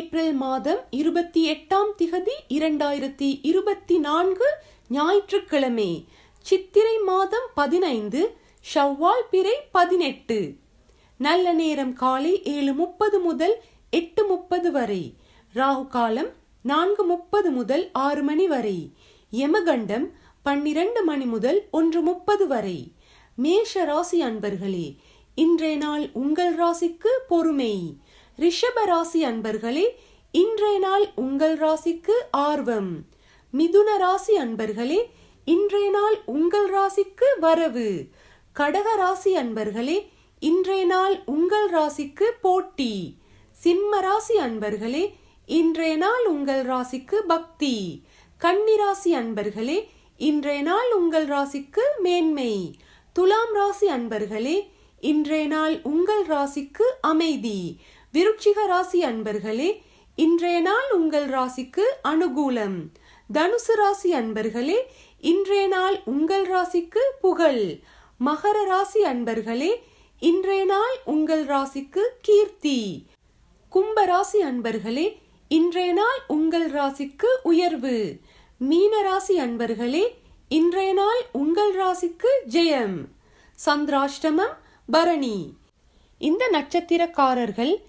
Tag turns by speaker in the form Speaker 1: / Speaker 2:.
Speaker 1: April மாதம் இருபத்தி எட்டாம் திகதி இரண்டாயிரத்தி இருபத்தி நான்கு ஞாயிற்றுக்கிழமை. சித்திரை மாதம் பதினைந்து ஷவ்வால் பிறை பதினெட்டு. நல்ல நேரம் காலை ஏழு முப்பது முதல் எட்டு முப்பது வரை. ராகு காலம் நான்கு முப்பது முதல் ஆறு மணி வரை. யமகண்டம் பன்னிரண்டு மணி முதல் ஒன்று முப்பது வரை. மேஷ ராசி அன்பர்களே இன்றைய நாள் உங்கள் ராசிக்கு பொறுமை. ரிஷப ராசி அன்பர்களே இன்றைய நாள் உங்கள் ராசிக்கு ஆர்வம். மிதுன ராசி அன்பர்களே இன்றைய நாள் உங்கள் ராசிக்கு வரவு. கடக ராசி அன்பர்களே இன்றைய நாள் உங்கள் ராசிக்கு போட்டி. சிம்ம ராசி அன்பர்களே இன்றைய நாள் உங்கள் ராசிக்கு பக்தி. கன்னிராசி அன்பர்களே இன்றைய நாள் உங்கள் ராசிக்கு மேன்மை. துலாம் ராசி அன்பர்களே இன்றைய நாள் உங்கள் ராசிக்கு அமைதி. விருட்சிக ராசி அன்பர்களே இன்றைய நாள் உங்கள் ராசிக்கு அனுகூலம். தனுசு ராசி அன்பர்களே இன்றைய நாள் உங்கள் ராசிக்கு புகழ். மகர ராசி அன்பர்களே இன்றைய நாள் உங்கள் ராசிக்கு கீர்த்தி. கும்ப ராசி அன்பர்களே இன்றைய நாள் உங்கள் ராசிக்கு உயர்வு. மீன ராசி அன்பர்களே இன்றைய நாள் உங்கள் ராசிக்கு ஜெயம். சந்திராஷ்டமம் பரணி. இந்த நட்சத்திரக்காரர்கள்